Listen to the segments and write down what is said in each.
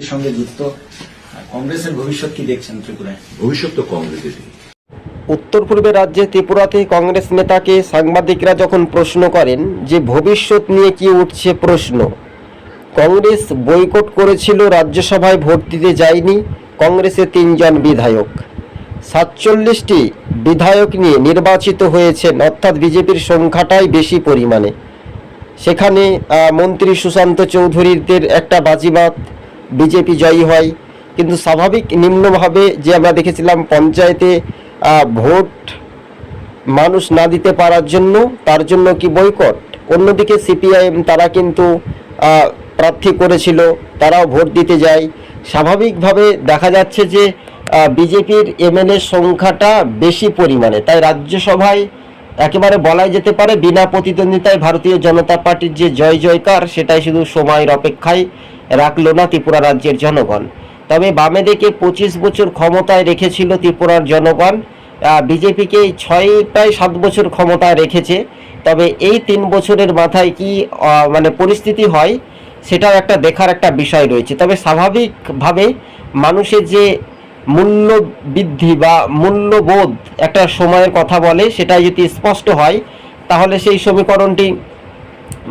এর সঙ্গে যুক্ত কংগ্রেসের ভবিষ্যৎ কি দেখছেন ত্রিপুরায়? ভবিষ্যৎ তো কংগ্রেসের উত্তর পূর্বের রাজ্যে ত্রিপুরাতে কংগ্রেস নেতাকে সাংবাদিকরা যখন প্রশ্ন করেন যে ভবিষ্যৎ নিয়ে কি উঠছে প্রশ্ন কংগ্রেস বয়কট করেছিল রাজ্যসভায় ভোট দিতে যায়নি কংগ্রেসের তিনজন বিধায়ক। সাতচল্লিশটি বিধায়ক নিয়ে নির্বাচিত হয়েছেন অর্থাৎ বিজেপির সংখ্যাটাই বেশি পরিমাণে। সেখানে আহ, মন্ত্রী সুশান্ত চৌধুরীদের একটা বাজিবাদ বিজেপি জয়ী হয়। কিন্তু স্বাভাবিক নিম্নভাবে যে আমরা দেখেছিলাম পঞ্চায়েতে ভোট মানুষ না দিতে পারার জন্য, তার জন্য কি বয়কট? অন্যদিকে সিপিআইএম তারা কিন্তু প্রার্থী করেছিল, তারাও ভোট দিতে যায়। স্বাভাবিকভাবে দেখা যাচ্ছে যে বিজেপির এমএলএ সংখ্যাটা বেশি পরিমাণে। তাই রাজ্যসভায় একেবারে বলাই যেতে পারে, বিনা প্রতিদ্বন্দ্বিতায় ভারতীয় জনতা পার্টির যে জয় জয়কার সেটাই শুধু সময়ের অপেক্ষায়। রাখল না ত্রিপুরা রাজ্যের জনগণ। তবে বামে দিকে পঁচিশ বছর ক্ষমতায় রেখেছিল ত্রিপুরার জনগণ। বিজেপিকে ছয়টায় সাত বছর ক্ষমতায় রেখেছে। তবে এই তিন বছরের মাথায় কি মানে পরিস্থিতি হয়, সেটাও একটা দেখার একটা বিষয় রয়েছে। তবে স্বাভাবিকভাবে মানুষের যে মূল্য বৃদ্ধি বা মূল্যবোধ একটা সময়ের কথা বলে সেটা যদি স্পষ্ট হয়, তাহলে সেই সমীকরণটি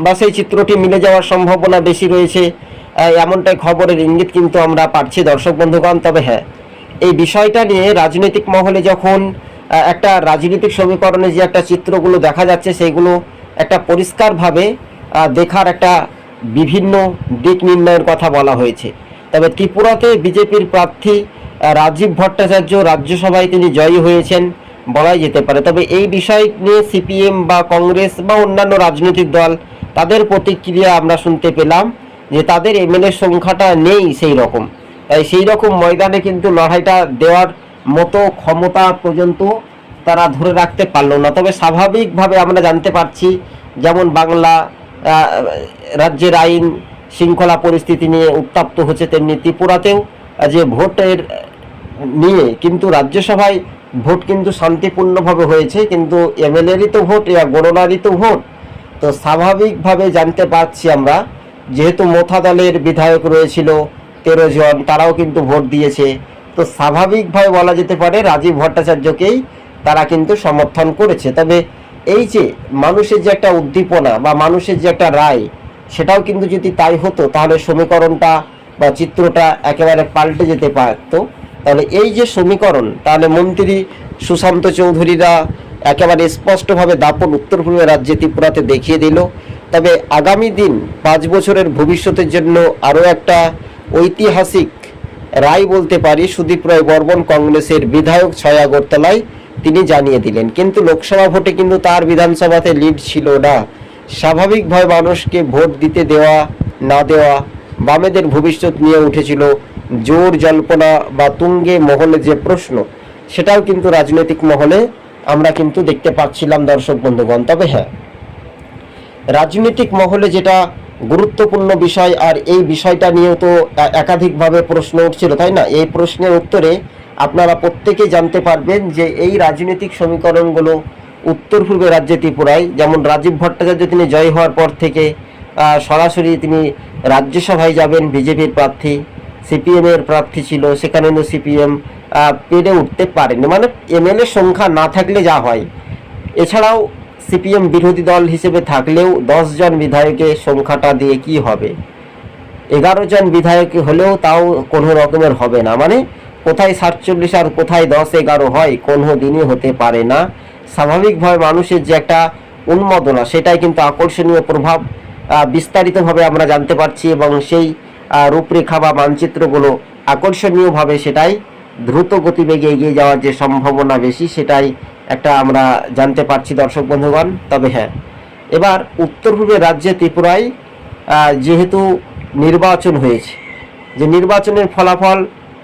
বা সেই চিত্রটি মিলে যাওয়ার সম্ভাবনা বেশি রয়েছে। এমনটাই খবরের ইঙ্গিত কিন্তু আমরা পাচ্ছি, দর্শক বন্ধুগণ। তবে হ্যাঁ এই বিষয়টা নিয়ে রাজনৈতিক মহলে যখন একটা রাজনৈতিক সমীকরণে যে একটা চিত্রগুলো দেখা যাচ্ছে, সেগুলো একটা পরিষ্কারভাবে দেখার একটা বিভিন্ন দিক নির্ণয়ের কথা বলা হয়েছে। তবে ত্রিপুরাতে বিজেপির প্রার্থী রাজীব ভট্টাচার্য রাজ্যসভায় তিনি জয়ী হয়েছেন বলাই যেতে পারে। তবে এই বিষয় নিয়ে সিপিএম বা কংগ্রেস বা অন্যান্য রাজনৈতিক দল, তাদের প্রতিক্রিয়া আমরা শুনতে পেলাম। যে তাদের এমএলএ সংখ্যাটা নেই সেই রকম সেই রকম ময়দানে কিন্তু লড়াইটা দেওয়ার মতো ক্ষমতা পর্যন্ত তারা ধরে রাখতে পারল না। তবে স্বাভাবিকভাবে আমরা জানতে পারছি, যেমন বাংলা রাজ্যের আইন শৃঙ্খলা পরিস্থিতি নিয়ে উত্তপ্ত হচ্ছে তেমনি ত্রিপুরাতেও, যে ভোটের নিয়ে কিন্তু রাজ্যসভায় ভোট কিন্তু শান্তিপূর্ণভাবে হয়েছে, কিন্তু এমএলএরই তো ভোট গণনারই তো ভোট। তো স্বাভাবিকভাবে জানতে পারছি আমরা যেহেতু মোথা দলের বিধায়ক রয়েছিল তেরো জন, তারাও কিন্তু ভোট দিয়েছে। তো স্বাভাবিকভাবে বলা যেতে পারে রাজীব ভট্টাচার্যকেই তারা কিন্তু সমর্থন করেছে। তবে এই যে মানুষের যে একটা উদ্দীপনা বা মানুষের যে একটা রায়, সেটাও কিন্তু যদি তাই হতো, তাহলে সমীকরণটা বা চিত্রটা একেবারে পাল্টে যেতে পারতো। তাহলে এই যে সমীকরণ, তাহলে মন্ত্রী সুশান্ত চৌধুরীরা একেবারে স্পষ্টভাবে দাপন উত্তর পূর্ব রাজ্যে ত্রিপুরাতে দেখিয়ে দিল। তবে আগামী দিন পাঁচ বছরের ভবিষ্যতের জন্য আরও একটা ঐতিহাসিক রায় বলতে পারি সুদীপ রায় বর্মন কংগ্রেসের বিধায়ক ছয় আগরতলায় তিনি জানিয়ে দিলেন, কিন্তু লোকসভা ভোটে কিন্তু তার বিধানসভাতে লিড ছিল না। স্বাভাবিকভাবে মানুষকে ভোট দিতে দেওয়া, না দেওয়া, বামেদের ভবিষ্যৎ নিয়ে উঠেছিল জোর জল্পনা বা তুঙ্গে মহলে যে প্রশ্ন, সেটাও কিন্তু রাজনৈতিক মহলে আমরা কিন্তু দেখতে পাচ্ছিলাম দর্শক বন্ধুগণ। তবে হ্যাঁ রাজনৈতিক মহলে যেটা গুরুত্বপূর্ণ বিষয় আর এই বিষয়টা নিয়েও তো একাধিকভাবে প্রশ্ন উঠছিল, তাই না? এই প্রশ্নের উত্তরে আপনারা প্রত্যেকে জানতে পারবেন যে এই রাজনৈতিক সমীকরণগুলো উত্তর পূর্বে রাজ্যে ত্রিপুরায়, যেমন রাজীব ভট্টাচার্য তিনি জয় হওয়ার পর থেকে সরাসরি তিনি রাজ্যসভায় যাবেন, বিজেপির প্রার্থী, সিপিএম এর প্রার্থী ছিল, সেখানে সিপিএম পেরে উঠতে পারেনি। মানে এমএলএ সংখ্যা না থাকলে যা হয়। এছাড়াও সিপিএম বিরোধী দল হিসেবে থাকলেও দশ জন বিধায়কের সংখ্যাটা দিয়ে কি হবে? এগারো জন বিধায়ক হলেও তাও কোনো রকমের হবে না। মানে কোথায় সাতচল্লিশ আর কোথায় দশ এগারো হয়, কোনো দিনই হতে পারে না। স্বাভাবিকভাবে মানুষের যে একটা উন্মাদনা, সেটাই কিন্তু আকর্ষণীয় প্রভাব বিস্তারিতভাবে আমরা জানতে পারছি এবং সেই রূপরেখা বা মানচিত্রগুলো আকর্ষণীয়ভাবে সেটাই দ্রুত গতিবেগে এগিয়ে যাওয়ার যে সম্ভাবনা বেশি, সেটাই একটা আমরা জানতে পারছি দর্শক বন্ধুগণ, তবে হ্যাঁ। এবার উত্তর পূর্বের রাজ্যে ত্রিপুরায় যেহেতু নির্বাচন হয়েছে, যে নির্বাচনের ফলাফল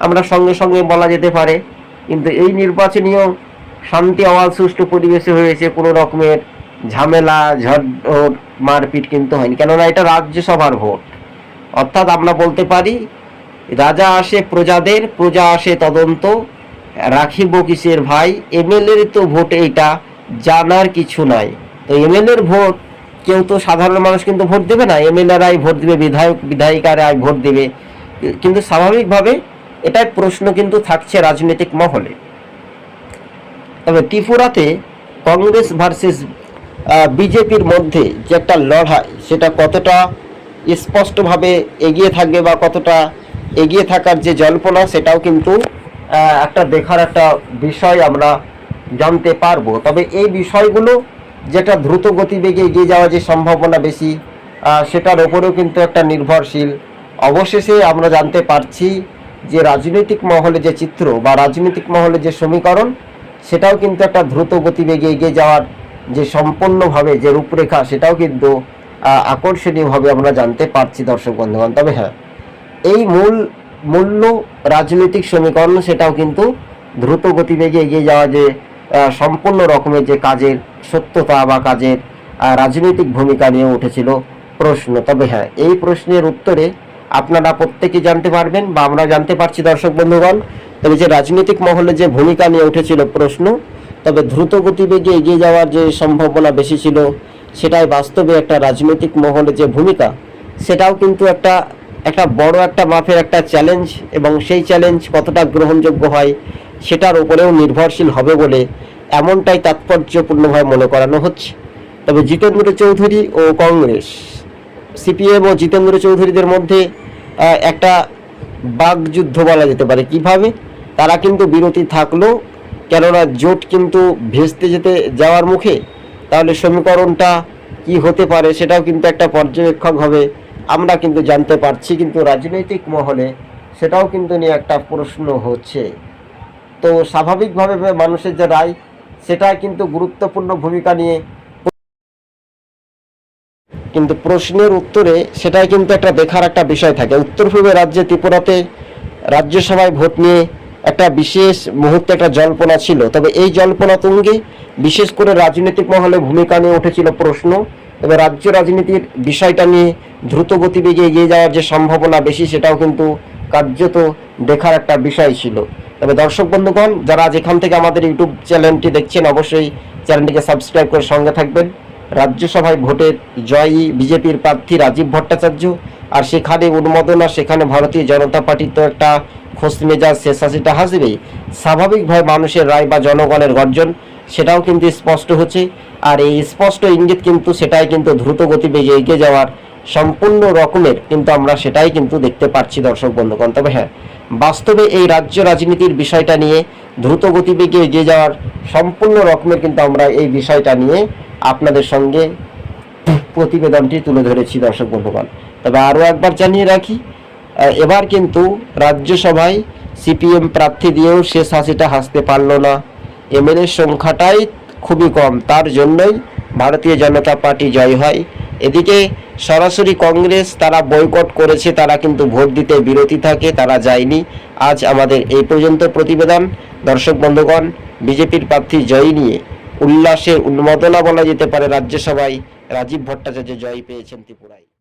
আমরা সঙ্গে সঙ্গে বলা যেতে পারে, কিন্তু এই নির্বাচনীয় শান্তি আওয়াজ, সুষ্ঠু পরিবেশে হয়েছে, কোনো রকমের ঝামেলা ঝড় মারপিট কিন্তু হয়নি। কেননা এটা রাজ্যসভার ভোট। অর্থাৎ আমরা বলতে পারি, রাজা আসে প্রজাদের, প্রজা আসে তদন্ত রাখিব কিসের ভাই? এমএলএর তো ভোট এইটা, জানার কিছু নাই। তো এমএলএর ভোট, কেউ তো সাধারণ মানুষ কিন্তু ভোট দেবে না। এমএলএরাই ভোট দেবে, বিধায়ক, বিধায়িকারাই ভোট দেবে। কিন্তু স্বাভাবিকভাবে এটাই প্রশ্ন কিন্তু থাকছে রাজনৈতিক মহলে। তবে ত্রিপুরাতে কংগ্রেস ভার্সেস বিজেপির মধ্যে যে একটা লড়াই, সেটা কতটা স্পষ্টভাবে এগিয়ে থাকবে বা কতটা এগিয়ে থাকার যে জল্পনা, সেটাও কিন্তু একটা দেখার একটা বিষয় আমরা জানতে পারব। তবে এই বিষয়গুলো যেটা দ্রুত গতিবেগে এগিয়ে যাওয়ার যে সম্ভাবনা বেশি সেটার ওপরেও কিন্তু একটা নির্ভরশীল। অবশেষে আমরা জানতে পারছি যে রাজনৈতিক মহলে যে চিত্র বা রাজনৈতিক মহলে যে সমীকরণ, সেটাও কিন্তু একটা দ্রুত গতিবেগে এগিয়ে যাওয়ার যে সম্পূর্ণভাবে যে রূপরেখা, সেটাও কিন্তু আকর্ষণীয়ভাবে আমরা জানতে পারছি দর্শক বন্ধুগণ। তবে হ্যাঁ এই মূল মূল্য রাজনৈতিক সমীকরণ, সেটাও কিন্তু দ্রুত গতিবেগে এগিয়ে যাওয়া যে সম্পূর্ণ রকমের যে কাজের সত্যতা বা কাজের রাজনৈতিক ভূমিকা নিয়ে উঠেছিল প্রশ্ন। তবে হ্যাঁ এই প্রশ্নের উত্তরে আপনারা প্রত্যেকে জানতে পারবেন বা আমরা জানতে পারছি দর্শক বন্ধুগণ, তবে যে রাজনৈতিক মহলে যে ভূমিকা নিয়ে উঠেছিল প্রশ্ন, তবে দ্রুত গতিবেগে এগিয়ে যাওয়ার যে সম্ভাবনা বেশি ছিল, সেটাই বাস্তবে একটা রাজনৈতিক মহলে যে ভূমিকা, সেটাও কিন্তু একটা একটা বড় একটা মাপের একটা চ্যালেঞ্জ এবং সেই চ্যালেঞ্জ কতটা গ্রহণযোগ্য হয় সেটার উপরেও নির্ভরশীল হবে বলে এমনটাই তাৎপর্যপূর্ণভাবে মনে করানো হচ্ছে। তবে জিতেন্দ্র চৌধুরী ও কংগ্রেস, সিপিএম ও জিতেন্দ্র চৌধুরীদের মধ্যে একটা বাগযুদ্ধ বলা যেতে পারে। কীভাবে? তারা কিন্তু বিরতি থাকল, কেননা জোট কিন্তু ভেস্তে যেতে যাওয়ার মুখে, তাহলে সমীকরণটা কি হতে পারে সেটাও কিন্তু একটা পর্যবেক্ষক হবে আমরা কিন্তু জানতে পারছি কিন্তু রাজনৈতিক মহলে সেটাও কিন্তু নিয়ে একটা প্রশ্ন হচ্ছে। তো স্বাভাবিকভাবে মানুষের যে রায়, সেটা কিন্তু গুরুত্বপূর্ণ ভূমিকা নিয়ে কিন্তু প্রশ্নের উত্তরে সেটাই কিন্তু একটা দেখার একটা বিষয় থাকে। উত্তর পূর্বে রাজ্যে ত্রিপুরাতে রাজ্যসভায় ভোট নিয়ে একটা বিশেষ মুহূর্তে একটা জল্পনা ছিল। তবে এই জল্পনা তুঙ্গে বিশেষ করে রাজনৈতিক মহলে ভূমিকা নিয়ে উঠেছিল প্রশ্ন। তবে রাজ্য রাজনীতির বিষয়টা নিয়ে দ্রুত গতিবেগে এগিয়ে যাওয়ার যে সম্ভাবনা বেশি, সেটাও কিন্তু কার্যত দেখার একটা বিষয় ছিল। তবে দর্শক বন্ধুগণ, যারা যেখান থেকে আমাদের ইউটিউব চ্যানেলটি দেখছেন, অবশ্যই চ্যানেলটিকে সাবস্ক্রাইব করে সঙ্গে থাকবেন। রাজ্যসভায় ভোটের জয়ী বিজেপির প্রার্থী রাজীব ভট্টাচার্য আর সেখানে উন্মোদনা সেখানে ভারতীয় জনতা পার্টির তো একটা খোঁজ মেজাজ শেষ হাসিটা হাসবেই স্বাভাবিকভাবে মানুষের রায় বা জনগণের গর্জন, সেটাও কিন্তু স্পষ্ট হচ্ছে। আর এই স্পষ্ট ইঙ্গিত কিন্তু, সেটাই কিন্তু দ্রুত গতিবেগে এগিয়ে যাওয়ার সম্পূর্ণ রকমের, কিন্তু আমরা সেটাই কিন্তু দেখতে পাচ্ছি, দর্শক বন্ধুগণ। তবে হ্যাঁ বাস্তবে এই রাজ্য রাজনীতির বিষয়টা নিয়ে, দ্রুত গতিবেগে এগিয়ে যাওয়ার সম্পূর্ণ রকমের কিন্তু আমরা এই বিষয়টা নিয়ে আপনাদের সঙ্গে প্রতিবেদনটি তুলে ধরেছি, দর্শক বন্ধুগণ। তবে আরও একবার জানিয়ে রাখি এবার কিন্তু রাজ্যসভায় সিপিএম প্রার্থী দিয়েও শেষ হাসিটা হাসতে পারল না। এমএলএর সংখ্যাটাই খুবই কম, তার জন্যই ভারতীয় জনতা পার্টি জয় হয়। এদিকে সরাসরি কংগ্রেস তারা বয়কট করেছে, তারা কিন্তু ভোট দিতে বিরতি থাকে, তারা যায়নি। আজ আমাদের এই পর্যন্ত প্রতিবেদন। দর্শক বন্ধুগণ, বিজেপির প্রার্থী জয়ী নিয়ে উল্লাসে উন্মাদনা বলা যেতে পারে রাজ্যসভায়। রাজীব ভট্টাচার্য জয় পেয়েছেন ত্রিপুরায়।